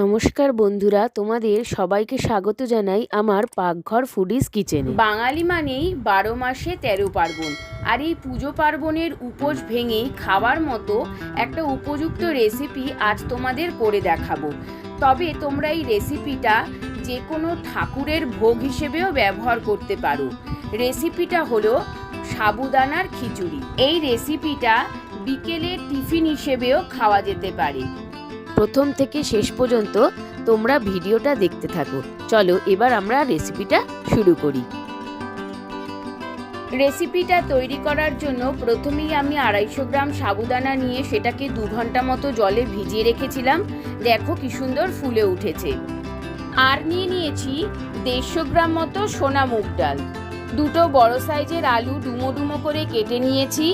নমস্কার বন্ধুরা, তোমাদের সবাইকে স্বাগত জানাই আমার পাকঘর ফুডিস কিচেনে বাঙালি মানেই বারো মাসে তেরো পার্বণ, আর এই পুজো পার্বণের উপোস ভেঙে খাওয়ার মতো একটা উপযুক্ত রেসিপি আজ তোমাদের করে দেখাবো। তবে তোমরা এই রেসিপিটা যে কোনো ঠাকুরের ভোগ হিসেবেও ব্যবহার করতে পারো। রেসিপিটা হলো সাবুদানার খিচুড়ি। এই রেসিপিটা বিকেলের টিফিন হিসেবেও খাওয়া যেতে পারে। প্রথম থেকে শেষ পর্যন্ত তোমরা ভিডিওটা দেখতে থাকো। চলো এবার আমরা রেসিপিটা শুরু করি। রেসিপিটা তৈরি করার জন্য প্রথমেই আমি আড়াইশো গ্রাম সাবুদানা নিয়ে সেটাকে দু ঘণ্টা মতো জলে ভিজিয়ে রেখেছিলাম। দেখো কি সুন্দর ফুলে উঠেছে। আর নিয়ে নিয়েছি দেড়শো গ্রাম মতো সোনা মুগ ডাল। দুটো বড় সাইজের আলু ডুমো ডুমো করে কেটে নিয়েছি।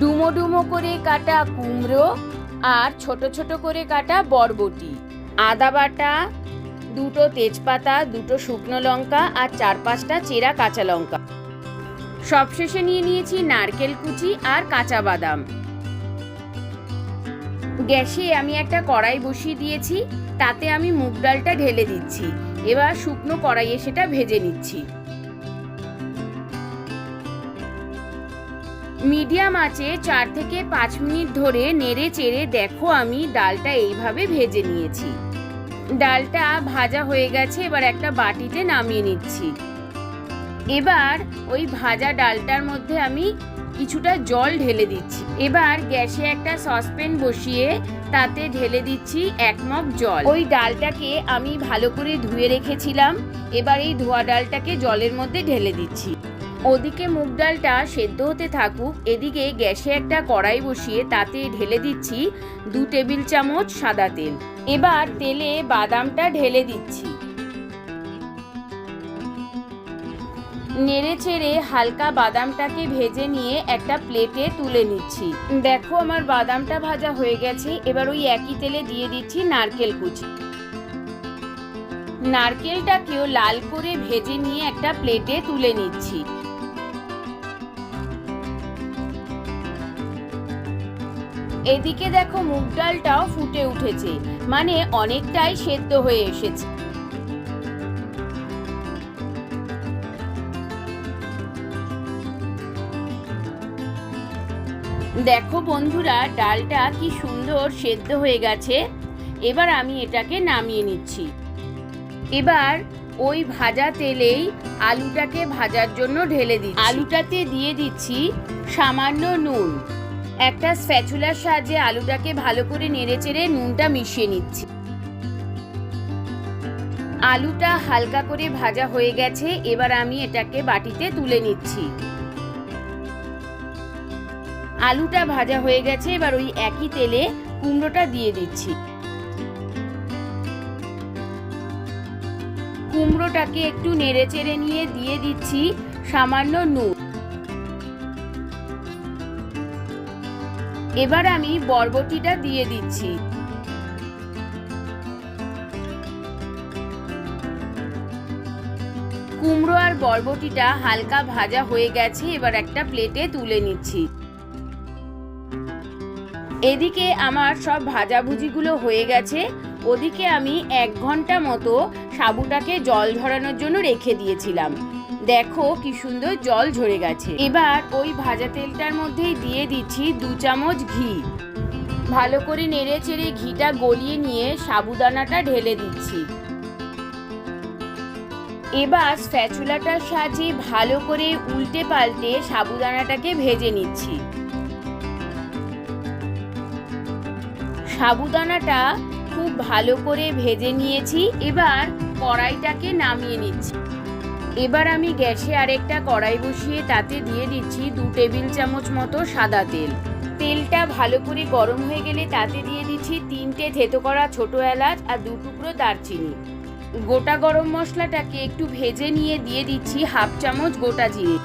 ডুমো ডুমো করে কাটা কুমড়ো আর ছোট ছোট করে কাটা বরবটি। আদা বাটা, দুটো তেজপাতা, দুটো শুকনো লঙ্কা আর চার পাঁচটা চেরা কাঁচা লঙ্কা। সবশেষে নিয়ে নিয়েছি নারকেল কুচি আর কাঁচা বাদাম। গ্যাসে আমি একটা কড়াই বসিয়ে দিয়েছি, তাতে আমি মুগ ডালটা ঢেলে দিচ্ছি। এবার শুকনো কড়াইয়ে সেটা ভেজে নিচ্ছি। মিডিয়াম আঁচে চার থেকে পাঁচ মিনিট ধরে নেড়ে চেড়ে দেখো আমি ডালটা এইভাবে ভেজে নিয়েছি। ডালটা ভাজা হয়ে গেছে, এবার একটা বাটিতে নামিয়ে নিচ্ছি। এবার ওই ভাজা ডালটার মধ্যে আমি কিছুটা জল ঢেলে দিচ্ছি। এবার গ্যাসে একটা সসপ্যান বসিয়ে তাতে ঢেলে দিচ্ছি এক মগ জল। ওই ডালটাকে আমি ভালো করে ধুয়ে রেখেছিলাম, এবার এই ধোয়া ডালটাকে জলের মধ্যে ঢেলে দিচ্ছি। ওদিকে মুগ ডালটা সেদ্ধ হতে থাকুক, এদিকে গ্যাসে একটা কড়াই বসিয়ে তাতে ঢেলে দিচ্ছি দু টেবিল চামচ সাদা তেল। এবার তেলে বাদামটা ঢেলে দিচ্ছি। নেড়ে চেড়ে হালকা বাদামটাকে ভেজে নিয়ে একটা প্লেটে তুলে নিচ্ছি। দেখো আমার বাদামটা ভাজা হয়ে গেছে, এবার ওই একই তেলে দিয়ে দিচ্ছি নারকেল কুচি। নারকেলটাকেও লাল করে ভেজে নিয়ে একটা প্লেটে তুলে নিচ্ছি। এদিকে দেখো মুগ ডালটাও ফুটে উঠেছে মানে অনেকটাই সেদ্ধ হয়ে এসেছে। দেখো বন্ধুরা, ডালটা কি সুন্দর সেদ্ধ হয়ে গেছে। এবার আমি এটাকে নামিয়ে নিচ্ছি। এবার ওই ভাজা তেলেই আলুটাকে ভাজার জন্য ঢেলে দিচ্ছি। আলুটাতে দিয়ে দিচ্ছি সামান্য নুন। একটা স্প্যাচুলার সাহায্যে আলুটাকে ভালো করে নেড়েচেড়ে নুনটা মিশিয়ে নিচ্ছি। আলুটা হালকা করে ভাজা হয়ে গেছে, এবার আমি এটাকে বাটিতে তুলে নিচ্ছি। আলুটা ভাজা হয়ে গেছে, এবার ওই একই তেলে কুমড়োটা দিয়ে দিচ্ছি। কুমড়োটাকে একটু নেড়ে চেড়ে নিয়ে দিয়ে দিচ্ছি সামান্য নুন। এবার আমি বরবটিটা দিয়ে দিচ্ছি। কুমড়ো আর বরবটিটা হালকা ভাজা হয়ে গেছে, এবার একটা প্লেটে তুলে নিচ্ছি। এদিকে আমার সব ভাজাভুজিগুলো হয়ে গেছে, ওদিকে আমি এক ঘণ্টা মতো সাবুটাকে জল ঝরানোর জন্য রেখে দিয়েছিলাম। দেখো কি সুন্দর জল ঝরে গেছে। এবার ওই ভাজা তেলটার মধ্যেই দিয়ে দিচ্ছি দু চামচ ঘি। ভালো করে নেড়ে চেড়ে ঘিটা গলিয়ে নিয়ে সাবুদানাটা ঢেলে দিচ্ছি। এবার স্প্যাচুলাটার সাহায্যে ভালো করে উল্টে পাল্টে সাবুদানাটাকে ভেজে নিচ্ছি। সাবুদানাটা খুব ভালো করে ভেজে নিয়েছি। এবার কড়াইটাকে নামিয়ে নিচ্ছি। এবার আমি গ্যাসে আরেকটা কড়াই বসিয়ে তাতে দিয়ে দিচ্ছি দু টেবিল চামচ মতো সাদা তেল। তেলটা ভালো করে গরম হয়ে গেলে তাতে দিয়ে দিচ্ছি তিনটে থেতো করা ছোট এলাচ আর দু টুকরো দারচিনি। গোটা গরম মশলাটাকে একটু ভেজে নিয়ে দিয়ে দিচ্ছি হাফ চামচ গোটা জিরে।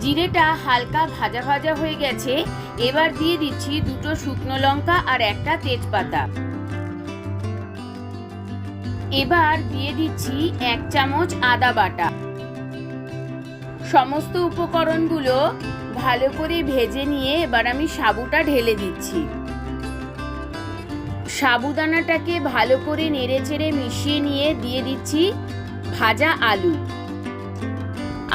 জিরেটা হালকা ভাজা ভাজা হয়ে গেছে, এবার দিয়ে দিচ্ছি দুটো শুকনো লঙ্কা আর একটা তেজপাতা। এবার দিয়ে দিচ্ছি এক চামচ আদা বাটা। সমস্ত উপকরণগুলো ভালো করে ভেজে নিয়ে এবার আমি সাবুটা ঢেলে দিচ্ছি। সাবুদানাটাকে ভালো করে নেড়ে চেড়ে মিশিয়ে নিয়ে দিয়ে দিচ্ছি ভাজা আলু।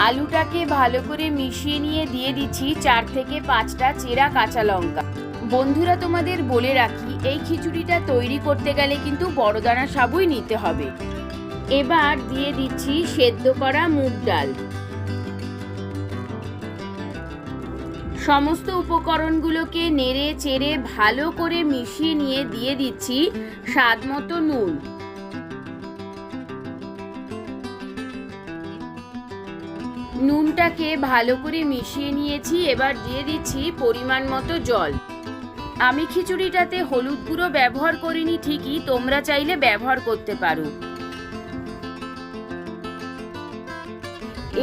আলুটাকে ভালো করে মিশিয়ে নিয়ে দিয়ে দিচ্ছি চার থেকে পাঁচটা চেরা কাঁচা লঙ্কা। বন্ধুরা, তোমাদের বলে রাখি, এই খিচুড়িটা তৈরি করতে গেলে কিন্তু বড় দানা সাবুই নিতে হবে। এবার দিয়ে দিচ্ছি সেদ্ধ করা মুগ ডাল। সমস্ত উপকরণগুলোকে নেড়ে চেড়ে ভালো করে মিশিয়ে নিয়ে দিয়ে দিচ্ছি স্বাদ মতো নুন। নুনটাকে ভালো করে মিশিয়ে নিয়েছি, এবার দিয়ে দিচ্ছি পরিমাণ মতো জল। আমি খিচুড়িটাতে হলুদ গুঁড়ো ব্যবহার করিনি ঠিকই, তোমরা চাইলে ব্যবহার করতে পারো।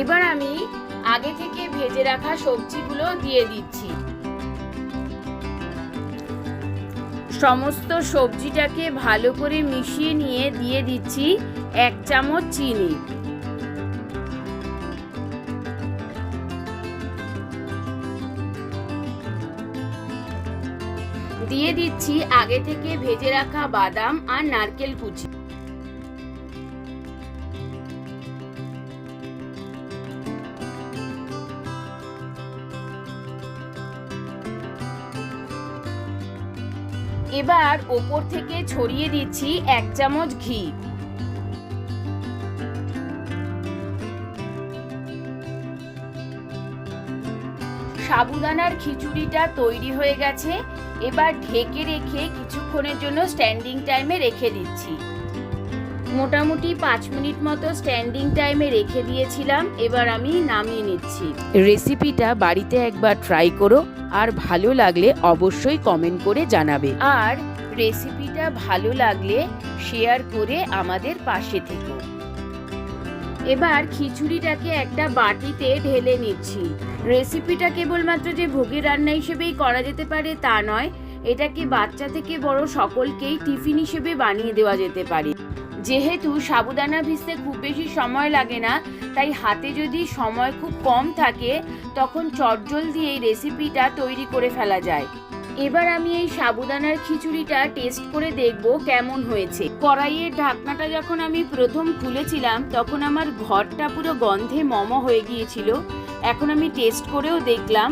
এবার আমি আগে থেকে ভেজে রাখা সবজিগুলো দিয়ে দিচ্ছি। সমস্ত সবজিটাকে ভালো করে মিশিয়ে নিয়ে দিয়ে দিচ্ছি এক চামচ চিনি। দিয়ে দিচ্ছি আগে থেকে ভেজে রাখা বাদাম আর নারকেল কুচি। এবার ওপর থেকে ছড়িয়ে দিচ্ছি এক চামচ ঘি। সাবুদানার খিচুড়িটা তৈরি হয়ে গেছে। এবার ঢেকে রেখে কিছুক্ষণের জন্য স্ট্যান্ডিং টাইমে রেখে দিচ্ছি। মোটামুটি পাঁচ মিনিট মতো স্ট্যান্ডিং টাইমে রেখে দিয়েছিলাম এবার আমি নামিয়ে নিচ্ছি। রেসিপিটা বাড়িতে একবার ট্রাই করো আর ভালো লাগলে অবশ্যই কমেন্ট করে জানাবে। আর রেসিপিটা ভালো লাগলে শেয়ার করে আমাদের পাশে থেকো। এবার খিচুড়িটাকে একটা বাটিতে ঢেলে নিচ্ছি। রেসিপিটা কেবলমাত্র যে ভোগের রান্না হিসেবেই করা যেতে পারে তা নয় এটাকে বাচ্চা থেকে বড় সকলকেই টিফিন হিসেবে বানিয়ে দেওয়া যেতে পারে। যেহেতু সাবুদানা ভিজতে খুব বেশি সময় লাগে না, তাই হাতে যদি সময় খুব কম থাকে, তখন চটজল দিয়ে এই রেসিপিটা তৈরি করে ফেলা যায়। এবার আমি এই সাবুদানার খিচুড়িটা টেস্ট করে দেখব কেমন হয়েছে। কড়াইয়ের ঢাকনাটা যখন আমি প্রথম খুলেছিলাম, তখন আমার ঘরটা পুরো গন্ধে মম হয়ে গিয়েছিল। এখন আমি টেস্ট করেও দেখলাম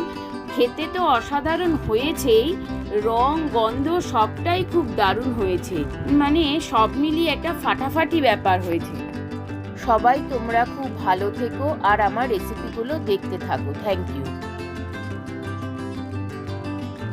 খেতে তো অসাধারণ হয়েছেই, রং, গন্ধ সবটাই খুব দারুণ হয়েছে। মানে সব মিলিয়ে একটা ফাটাফাটি ব্যাপার হয়েছে। সবাই তোমরা খুব ভালো থেকো আর আমার রেসিপিগুলো দেখতে থাকো। Thank you